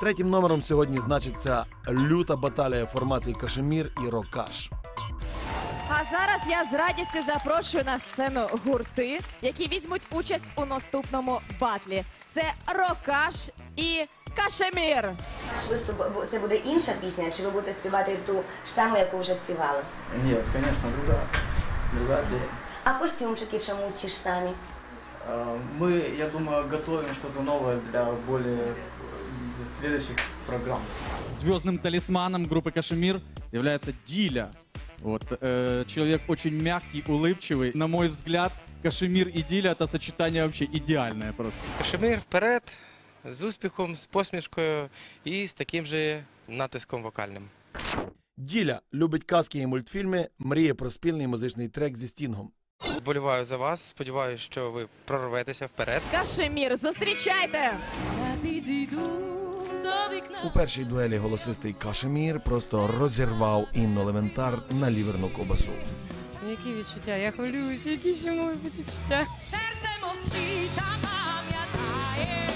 Третім номером сьогодні значиться люта баталія формацій Кашемір і Рокаш. А зараз я з радістю запрошую на сцену гурти, які візьмуть участь у наступному батлі. Це Рокаш і Кашемір. Виступ це буде інша пісня, чи ви будете співати ту ж саму, яку вже співали? Нет, конечно, другая. Другая песня. А костюмчики чому ті ж самі? А, Мы, я думаю, готовим что-то новое для более э, следующих программ. Звездным талисманом группы Кашемир является Диля. Вот, э, человек очень мягкий, улыбчивый. На мой взгляд, Кашемир и Диля это сочетание вообще идеальное просто. Кашемир вперед з успіхом, з посмішкою і з таким же натиском вокальним. Діля любить казки і мультфільми, мріє про спільний музичний трек зі Стінгом. Вболіваю за вас. Сподіваюся, що ви прорветеся вперед. Кашемір, зустрічайте! У першій дуелі голосистий Кашемір просто розірвав Інну Левентар на ліверну ковбасу. Які відчуття? Я хвилююсь, які ще можуть бути відчуття. Серце мовчить та пам'ятає.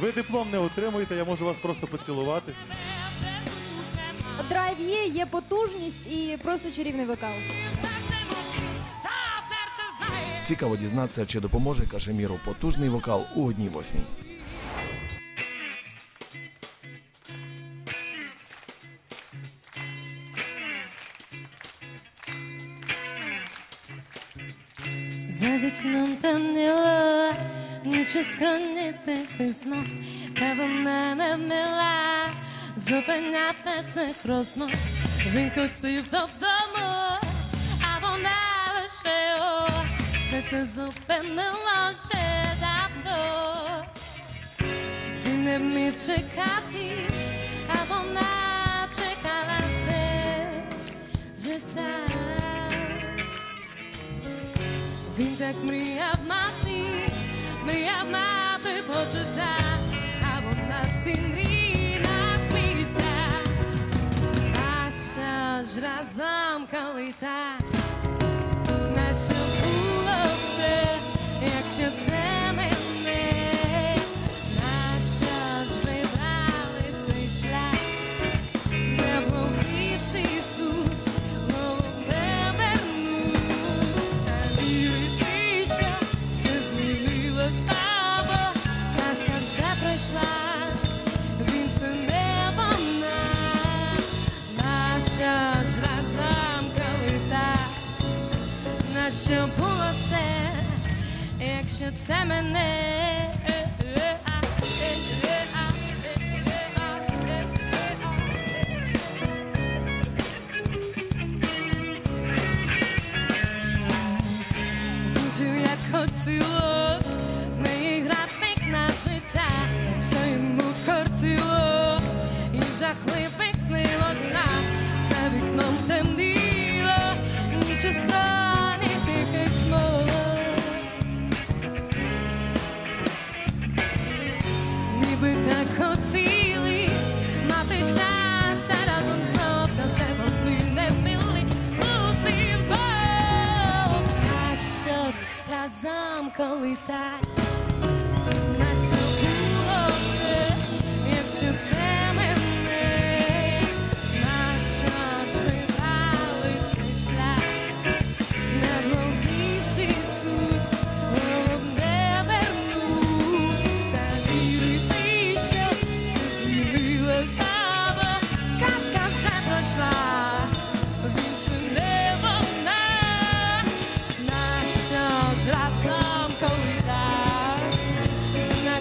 Ви диплом не отримуєте, я можу вас просто поцілувати. Драйв є, є потужність і просто чарівний вокал. Цікаво дізнатися, чи допоможе Кашеміру потужний вокал у одній восьмій. За вікном темніло, ніч іскрони тихий знов, та вона не вміла зупиняти цих розмов. Він хотів додому, а вона лише о, все це зупинило ще давно. Він не вмів чекати, а вона чекала все життя. Він так мріяв мати, мріяв мати почуття, якщо це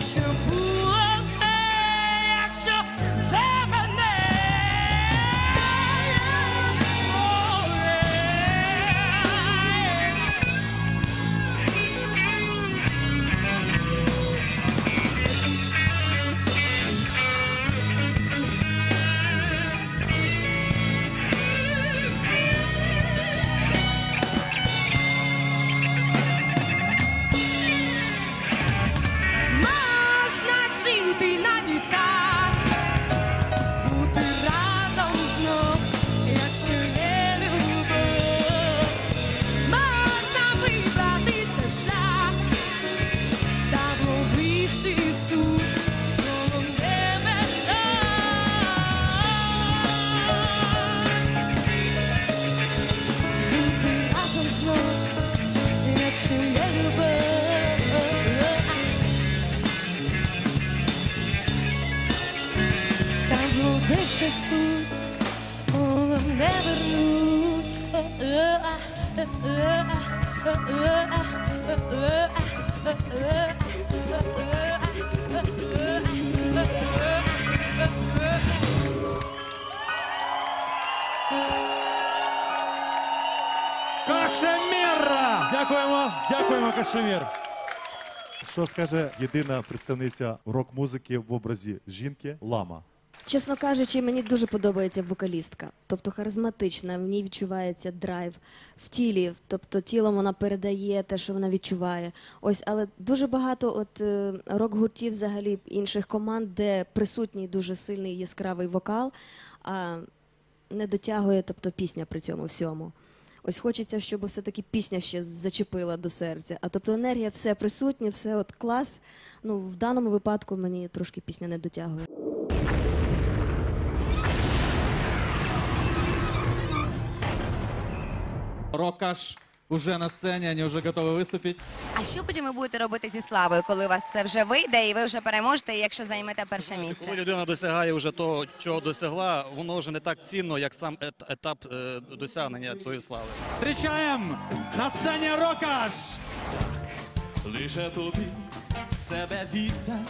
I Кашеміра! Дякуємо, дякуємо, Кашемір. Що скаже єдина представниця рок-музики в образі жінки Лама? Чесно кажучи, мені дуже подобається вокалістка, тобто харизматична, в ній відчувається драйв в тілі, тобто тілом вона передає те, що вона відчуває. Ось, але дуже багато от е, рок-гуртів, взагалі інших команд, де присутній дуже сильний яскравий вокал, а не дотягує, тобто пісня при цьому всьому. Ось хочеться, щоб все-таки пісня ще зачепила до серця. А тобто енергія все присутня, все от клас. Ну в даному випадку мені трошки пісня не дотягує. Рокаш уже на сцене, они уже готовы выступить. А що потім ви будете робити зі славою, коли у вас все вже вийде і ви вже переможете, якщо займете перше місце? Коли людина досягає вже того, чого досягла, воно вже не так цінно, як сам етап е, досягнення цієї слави. Встречаем на сцене Рокаш! Лише тобі себе віддам.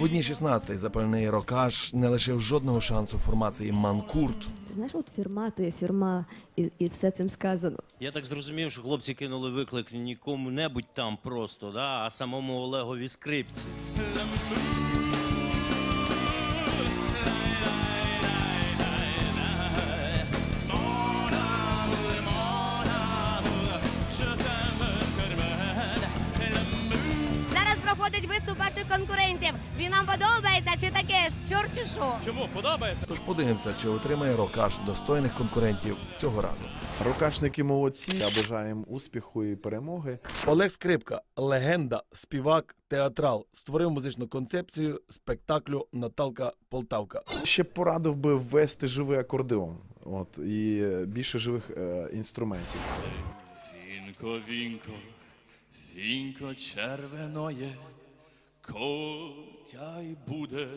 У дні 16-й запальний рокаш не лишив жодного шансу формації Манкурт. Ти знаєш, от фірма, то є фірма, і, і все цим сказано. Я так зрозумів, що хлопці кинули виклик нікому-небудь там просто, да, а самому Олегові скрипці. Чому подобається? Тож подивимося, чи отримає рокаш достойних конкурентів цього разу. Рукашники молодці. Я бажаю успіху і перемоги. Олег Скрипка, легенда, співак, театрал, створив музичну концепцію спектаклю Наталка Полтавка. Ще б порадив би ввести живий акордеон. От і більше живих е, інструментів. Вінко, вінко, вінко червоноє, котя й буде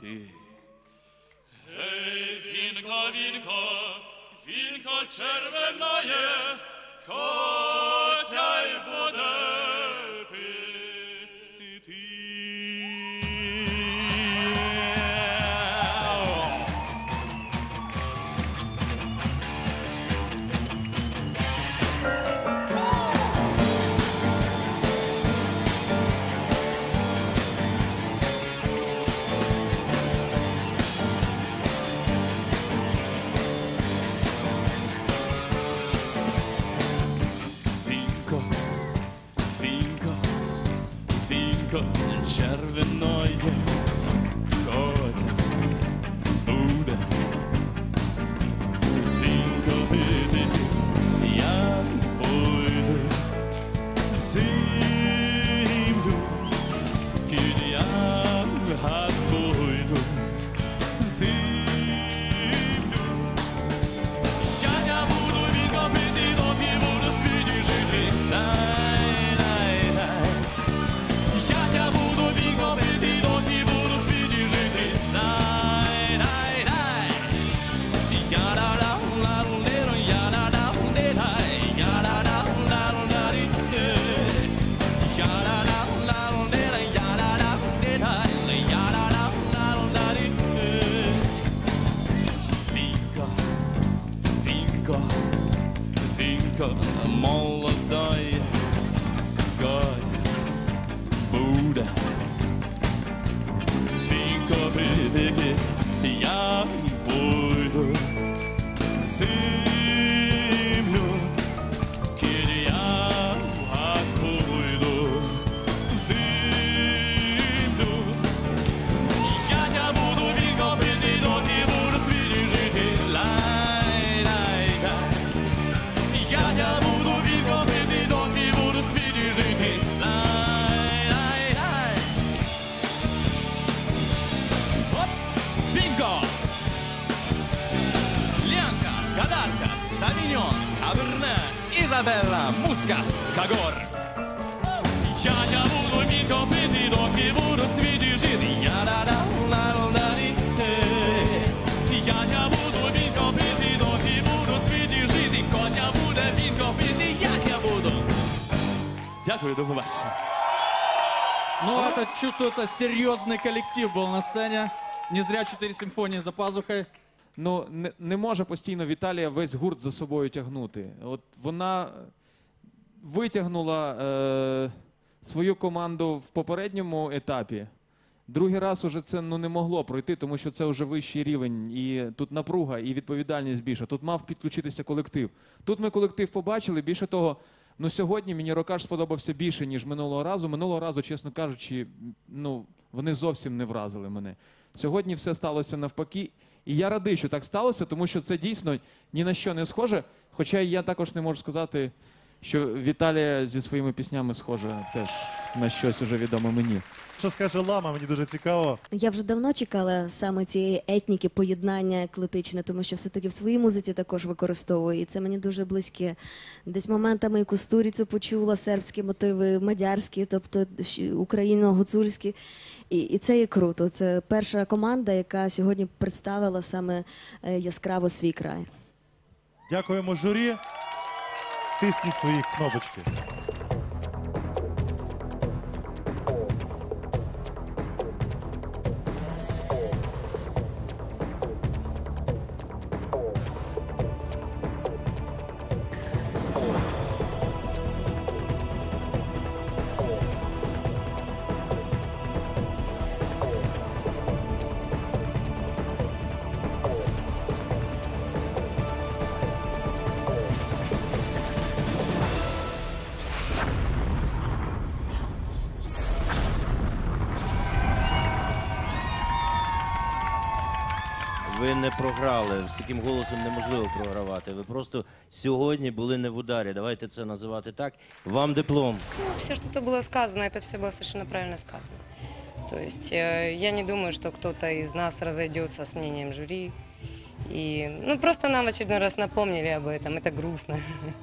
пити. Гей, вінка, вінка, вінка червоноє, котя й буде Izabella, Муска Тагор. Я не буду ніком пити, доки буду в світі жити. Я да да на да Я не буду ніком пити, доки буду в світі жити. Коня буде ніком пити, я тебе буду. Дякую, до побачення. Ну, это чувствуется, серьезный коллектив был на сцене. Не зря четыре симфонии за пазухой. Ну, не, не може постійно Віталія весь гурт за собою тягнути. От вона витягнула е, свою команду в попередньому етапі. Другий раз уже це ну, не могло пройти, тому що це вже вищий рівень, і тут напруга, і відповідальність більша. Тут мав підключитися колектив. Тут ми колектив побачили. Більше того, ну сьогодні мені Рокаш сподобався більше, ніж минулого разу. Минулого разу, чесно кажучи, ну вони зовсім не вразили мене. Сьогодні все сталося навпаки. І я радий, що так сталося, тому що це дійсно ні на що не схоже. Хоча я також не можу сказати, що Віталія зі своїми піснями схожа теж на щось уже відоме мені. Що скаже лама, мені дуже цікаво. Я вже давно чекала саме цієї етніки, поєднання еклетичне, тому що все-таки в своїй музиці також використовую. І це мені дуже близьке. Десь моментами і кустуріцю почула, сербські мотиви, мадярські, тобто україно-гуцульські. І, і це є круто. Це перша команда, яка сьогодні представила саме е, яскраво свій край. Дякуємо журі. Тисніть свої кнопочки. Ви не програли. З таким голосом неможливо програвати. Ви просто сьогодні були не в ударі. Давайте це називати так. Вам диплом. Ну, все, что-то было сказано, это все было совершенно правильно сказано. То есть э, я не думаю, что кто-то из нас разойдется с мнением жюри. И, ну, просто нам в очередной раз напомнили об этом. Это грустно.